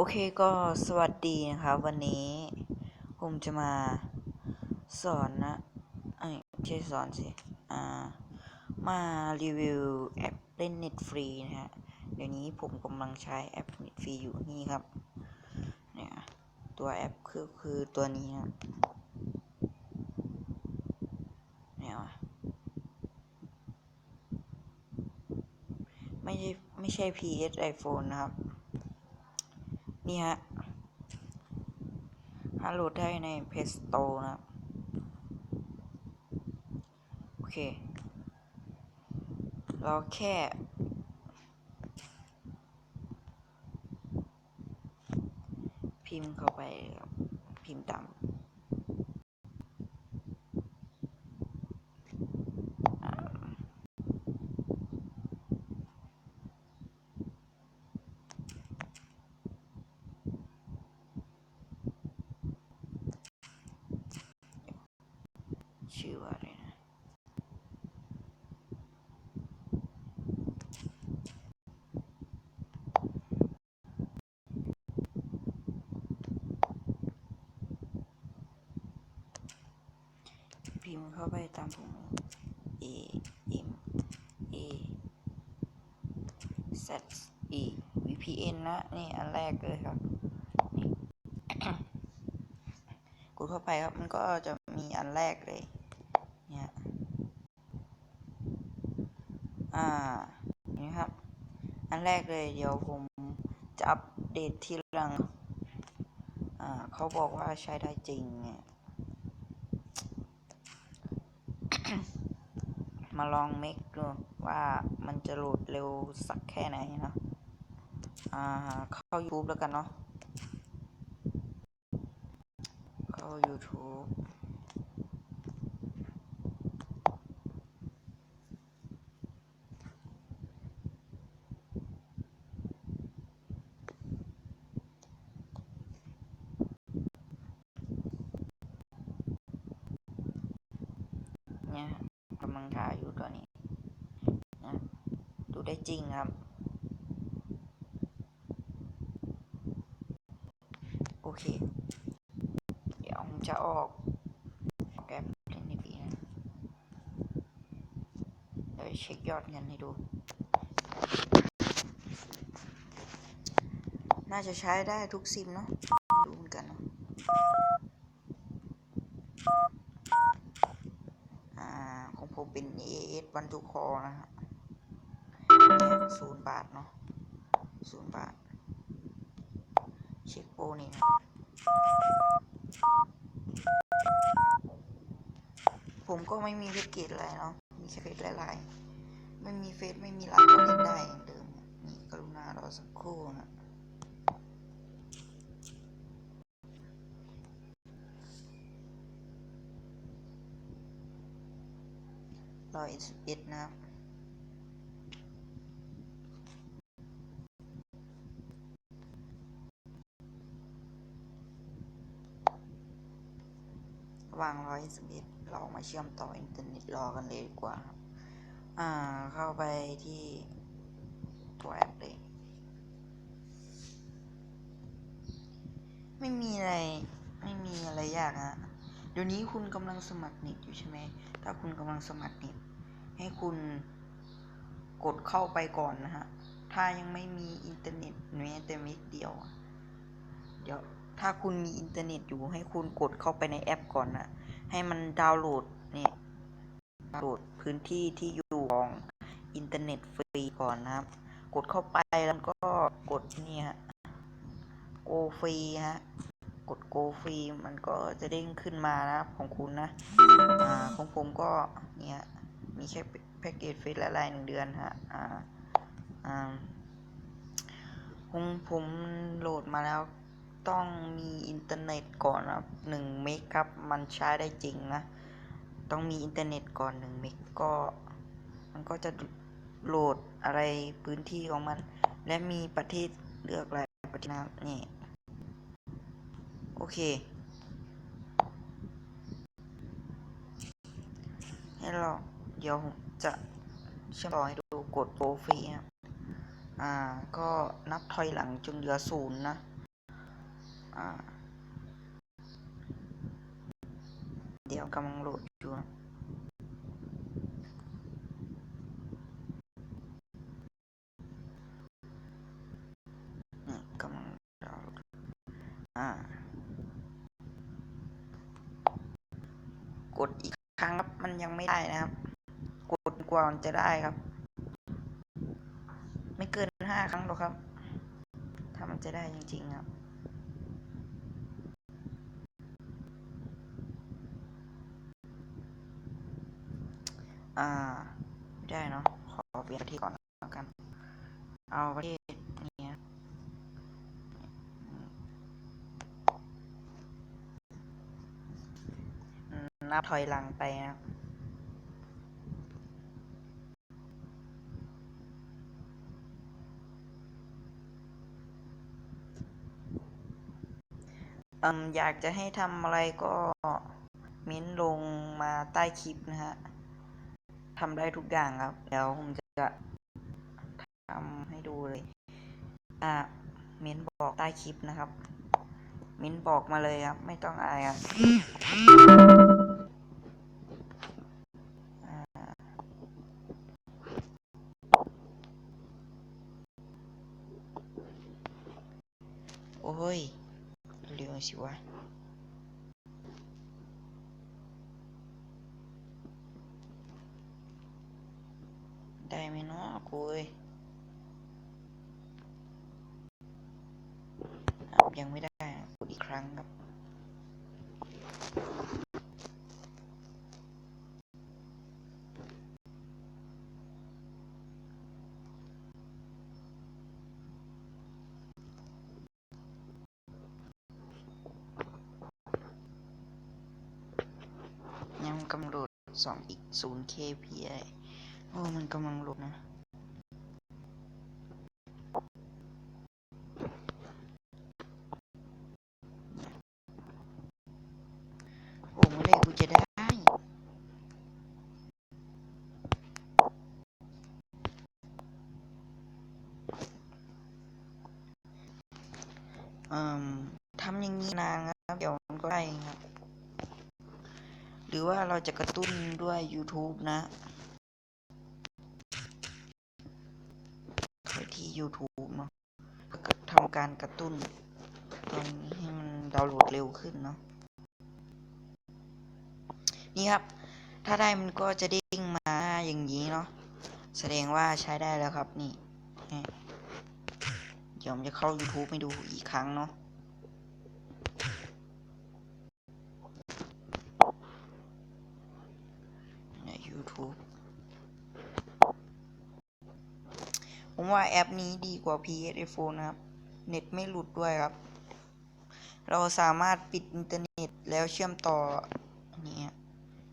โอเคก็สวัสดีนะครับ วันนี้ผมจะมาสอนนะไอ้ยไม่ใช่สอนสิ อ่า มารีวิวแอปเล่นเน็ตฟรีนะฮะ เดี๋ยวนี้ผมกำลังใช้แอปเน็ตฟรีอยู่นี่ครับ เนี่ย ตัวแอปคือคือตัวนี้นะเนี่ยวะไม่ใช่ไม่ใช่ PS iPhone นะครับ นี่ฮะฮาโหลดได้ในเพจสโตนะโอเค เราแค่พิมพ์เข้าไปพิมพ์ตาม ชื่อว่าอะไรนะพิมพ์เข้าไปตามผม A M A Z E VPN นะ นี่ อันแรกเลยครับ นี่ กดเข้าไปครับ มันก็จะมีอันแรกเลย เนี่ย อ่านี่ครับ อันแรกเลยเดี๋ยวผมจะอัปเดตทีหลังอ่าเขาบอกว่าใช้ได้จริง มาลองเมคดูว่ามันจะโหลดเร็วสักแค่ไหนเนาะอ่าเข้า YouTube แล้วกันเนาะเข้า YouTube เนี่ยกำลังถ่ายอยู่ตัวนี้นะดูได้จริงครับ โอเค เดี๋ยวผมจะออกออกแอปเล่นในปีนะเดี๋ยวเช็คยอดเงินให้ดู น่าจะใช้ได้ทุกซิมเนาะดูเหมือนกันเนาะ อ่าของ ผมเป็น AS บรรจุกคอนะฮะศูนย์บาทเนาะศูนย์บาท เช็คโปรนี่นะผมก็ไม่มีแพ็กเกจอะไรเนาะ มีแค่เฟซหลายๆ ไม่มีเฟซไม่มีไลน์ก็เล่นได้อย่างเดิม นี่กรุณารอสักครู่นะ ร้อยสิบเอ็ดนะครับระวางร้อยสิบเอ็ดเรามาเชื่อมต่ออินเทอร์เน็ตรอกันเลยดีกว่าครับ อ่า เข้าไปที่ตัวแอปเลย ไม่มีอะไร ไม่มีอะไรยากอะเดี๋ยวนี้คุณกำลังสมัครเน็ตอยู่ใช่ไหม ถ้าคุณกำลังสมัครเน็ต ให้คุณกดเข้าไปก่อนนะฮะ ถ้ายังไม่มีอินเทอร์เน็ตแม้แต่เม็ดเดียว เดี๋ยวถ้าคุณมีอินเทอร์เน็ตอยู่ให้คุณกดเข้าไปในแอปก่อนนะ ให้มันดาวน์โหลดเนี่ยดาวน์โหลดพื้นที่ที่อยู่ของอินเทอร์เน็ตฟรีก่อนนะครับ กดเข้าไปแล้วก็กดนี่ฮะโกฟรีฮะ กด go ฟรีมันก็จะเด้งขึ้นมานะครับของคุณนะ อ่าของผมก็เนี่ย มีแค่แพ็กเกจฟรีละลายหนึ่งเดือนฮะอ่าอ่าผมผมโหลดมาแล้วต้องมีอินเทอร์เน็ตก่อนครับหนึ่งเมกครับ มันใช้ได้จริงนะ ต้องมีอินเทอร์เน็ตก่อนหนึ่งเมกก็ มันก็จะโหลดอะไรพื้นที่ของมัน และมีประเทศเลือกหลายประเทศนะนี่ โอเค ให้เรา เดี๋ยวผมจะเชื่อมต่อให้ดูกดโปรฟรีครับอ่า ก็นับถอยหลังจนเหลือศูนย์นะ อ่า เดี๋ยวกำลังโหลดอยู่นะกำลังดาวน์โหลดอ่า กดอีกครั้งครับ มันยังไม่ได้นะครับ กว่ามันจะได้ครับ ไม่เกินห้าครั้งหรอกครับ ถ้ามันจะได้จริง ๆ ครับ อ่า ไม่ได้เนาะ ขอเปลี่ยนประเทศก่อนแล้วกัน เอาประเทศนี้นับถอยหลังไปนะ อยากจะให้ทำอะไรก็เม้นลงมาใต้คลิปนะฮะทำได้ทุกอย่างครับ เดี๋ยวผมจะทำให้ดูเลย อ่าเม้นบอกใต้คลิปนะครับเม้นบอกมาเลยครับ ไม่ต้องอายครับอ่าโอ้ย เร็วสิวะได้ไหมเนาะกูเอ้ยยังไม่ได้อะกดอีกครั้งครับ ยัง กำลังโหลดสองอีกศูนย์ kpi โอ้ มันกำลังโหลดนะ โอ้เมื่อไหรกูจะได้อืมทำอย่างนี้นานครับเดี๋ยวมันก็ได้เองครับ หรือว่าเราจะกระตุ้นด้วย YouTube นะเข้าที่ YouTube เนาะทำการกระตุ้นตรงนี้ให้มันดาวน์โหลดเร็วขึ้นเนาะนี่ครับ ถ้าได้มันก็จะเด้งมาอย่างนี้เนาะแสดงว่าใช้ได้แล้วครับนี่ เดี๋ยวผมจะเข้า YouTube ให้ดูอีกครั้งเนาะ YouTube ผมว่าแอปนี้ดีกว่า PS Phone นะครับ เน็ตไม่หลุดด้วยครับ เราสามารถปิดอินเทอร์เน็ตแล้วเชื่อมต่อนนี้ฮะ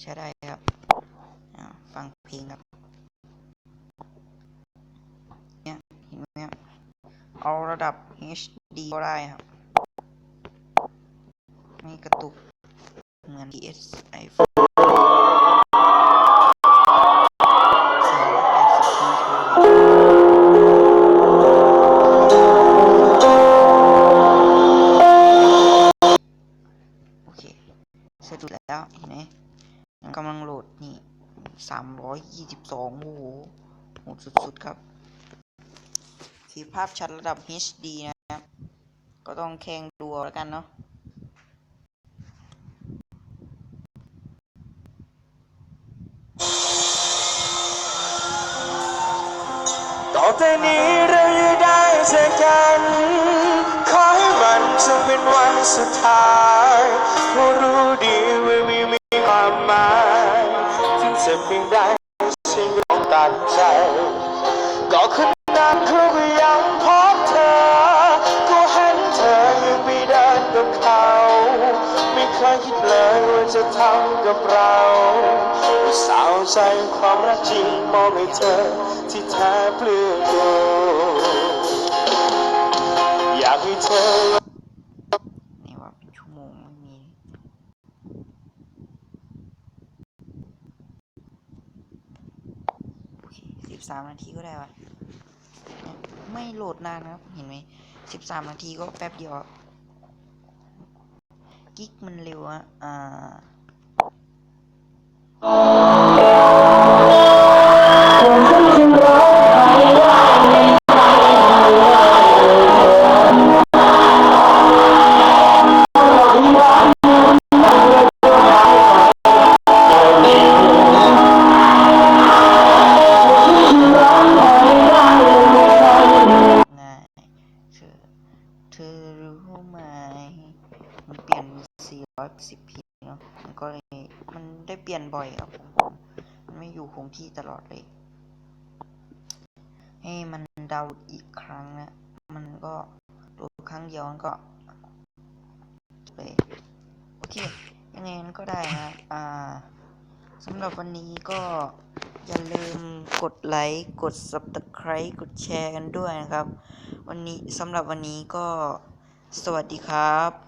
ใช้ได้ครับ ฟังเพลงครับเนี่ยเห็นไหมครับเอาระดับ HD ก็ได้ครับ ไม่กระตุกเหมือน PS iPhone โหดสุดๆครับสีภาพชัดระดับ HD นะครับ ก็ต้องแข่งดูเอาแล้วกันเนาะต่อแต่นี้เราจะได้เจอกัน ขอให้มันจงเป็นวันสุดท้ายเพราะรู้ดีว่าม่มีความหมายถึงจะเพียงใดฉันต้องตัดใจ กับเราสาวใจความรักจริงมองให้เธอที่แท้เปลือกโดอยากให้เธอนี่ว่าเป็นชั่วโมงไม่มีสิบสามนาทีก็ได้วะไม่โหลดนานนะครับ เห็นไหมสิบสามนาทีก็แป๊บเดียวกิ๊กมันเร็วอะอ่า ง่ บ่อยครับผมผมมันไม่อยู่คงที่ตลอดเลย ให้มันเดาอีกครั้งนะ มันก็ดูครั้งเดียวมันก็เลยโอเค ยังไงก็ได้นะอ่าสำหรับวันนี้ก็อย่าลืมกดไลค์ กด subscribe กดแชร์กันด้วยนะครับ วันนี้สำหรับวันนี้ก็สวัสดีครับ